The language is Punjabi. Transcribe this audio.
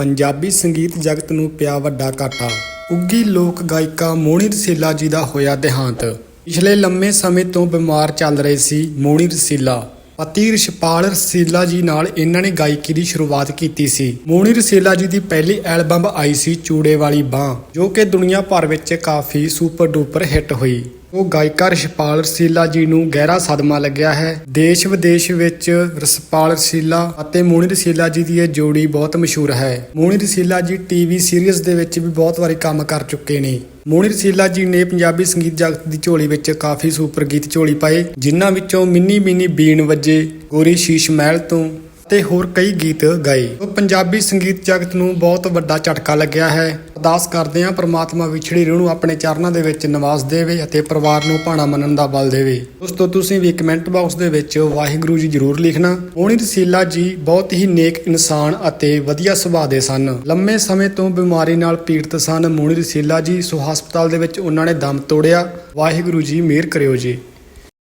ਪੰਜਾਬੀ ਸੰਗੀਤ ਜਗਤ ਨੂੰ ਪਿਆ ਵੱਡਾ ਘਾਟਾ। ਉੱਗੀ ਲੋਕ ਗਾਇਕਾ ਮੋਹਣੀ ਰਸੀਲਾ ਜੀ ਦਾ ਹੋਇਆ ਦੇਹਾਂਤ। ਪਿਛਲੇ ਲੰਮੇ ਸਮੇਂ ਤੋਂ ਬਿਮਾਰ ਚੱਲ ਰਹੇ ਸੀ ਮੋਹਣੀ ਰਸੀਲਾ। ਪਤੀ ਰਿਸ਼ਪਾਲ ਰਸੀਲਾ ਜੀ ਨਾਲ ਇਹਨਾਂ ਨੇ ਗਾਇਕੀ ਦੀ ਸ਼ੁਰੂਆਤ ਕੀਤੀ ਸੀ। ਮੋਹਣੀ ਰਸੀਲਾ ਜੀ ਦੀ ਪਹਿਲੀ ਐਲਬਮ ਆਈ ਸੀ ਚੂੜੇ ਵਾਲੀ ਬਾਹ, ਜੋ ਕਿ ਦੁਨੀਆ ਭਰ ਵਿੱਚ ਕਾਫੀ ਸੁਪਰ ਡੂਪਰ ਹਿੱਟ ਹੋਈ। ਉਹ ਗਾਇਕਾ ਰਸ਼ਪਾਲ ਰਸੀਲਾ ਜੀ ਨੂੰ ਗਹਿਰਾ ਸਦਮਾ ਲੱਗਿਆ ਹੈ। ਦੇਸ਼ ਵਿਦੇਸ਼ ਵਿੱਚ ਰਸਪਾਲ ਰਸੀਲਾ ਅਤੇ ਮੋਨੀ ਰਸੀਲਾ ਜੀ ਦੀ ਇਹ ਜੋੜੀ ਬਹੁਤ ਮਸ਼ਹੂਰ ਹੈ। ਮੋਨੀ ਰਸੀਲਾ ਜੀ ਟੀਵੀ ਸੀਰੀਜ਼ ਦੇ ਵਿੱਚ ਵੀ ਬਹੁਤ ਵਾਰੀ ਕੰਮ ਕਰ ਚੁੱਕੇ ਨੇ। ਮੋਨੀ ਰਸੀਲਾ ਜੀ ਨੇ ਪੰਜਾਬੀ ਸੰਗੀਤ ਜਗਤ ਦੀ ਝੋਲੀ ਵਿੱਚ ਕਾਫੀ ਸੁਪਰ ਗੀਤ ਝੋਲੀ ਪਾਏ, ਜਿਨ੍ਹਾਂ ਵਿੱਚੋਂ ਮਿੰਨੀ ਮਿੰਨੀ ਬੀਣ ਵੱਜੇ ਗੋਰੀ ਸ਼ੀਸ਼ ਮਹਿਲ ਤੋਂ ਤੇ ਹੋਰ ਕਈ ਗੀਤ ਗਾਏ। ਉਹ ਪੰਜਾਬੀ ਸੰਗੀਤ ਜਗਤ ਨੂੰ ਬਹੁਤ ਵੱਡਾ ਝਟਕਾ ਲੱਗਿਆ ਹੈ। ਅਰਦਾਸ ਕਰਦੇ ਹਾਂ ਪ੍ਰਮਾਤਮਾ ਵਿਛੜੀ ਰੂਹ ਨੂੰ ਆਪਣੇ ਚਰਨਾਂ ਦੇ ਵਿੱਚ ਨਿਵਾਸ ਦੇਵੇ ਅਤੇ ਪਰਿਵਾਰ ਨੂੰ ਭਾਣਾ ਮੰਨਣ ਦਾ ਬਲ ਦੇਵੇ। ਦੋਸਤੋ, ਤੁਸੀਂ ਵੀ ਕਮੈਂਟ ਬਾਕਸ ਦੇ ਵਿੱਚ ਵਾਹਿਗੁਰੂ ਜੀ ਜ਼ਰੂਰ ਲਿਖਣਾ। ਮੋਹਣੀ ਰਸੀਲਾ ਜੀ ਬਹੁਤ ਹੀ ਨੇਕ ਇਨਸਾਨ ਅਤੇ ਵਧੀਆ ਸੁਭਾਅ ਦੇ ਸਨ। ਲੰਮੇ ਸਮੇਂ ਤੋਂ ਬਿਮਾਰੀ ਨਾਲ ਪੀੜਤ ਸਨ। ਮੋਹਣੀ ਰਸੀਲਾ ਜੀ, ਸੋ ਹਸਪਤਾਲ ਦੇ ਵਿੱਚ ਉਹਨਾਂ ਨੇ ਦਮ ਤੋੜਿਆ। ਵਾਹਿਗੁਰੂ ਜੀ, ਮਿਹਰ ਕਰਿਓ ਜੀ।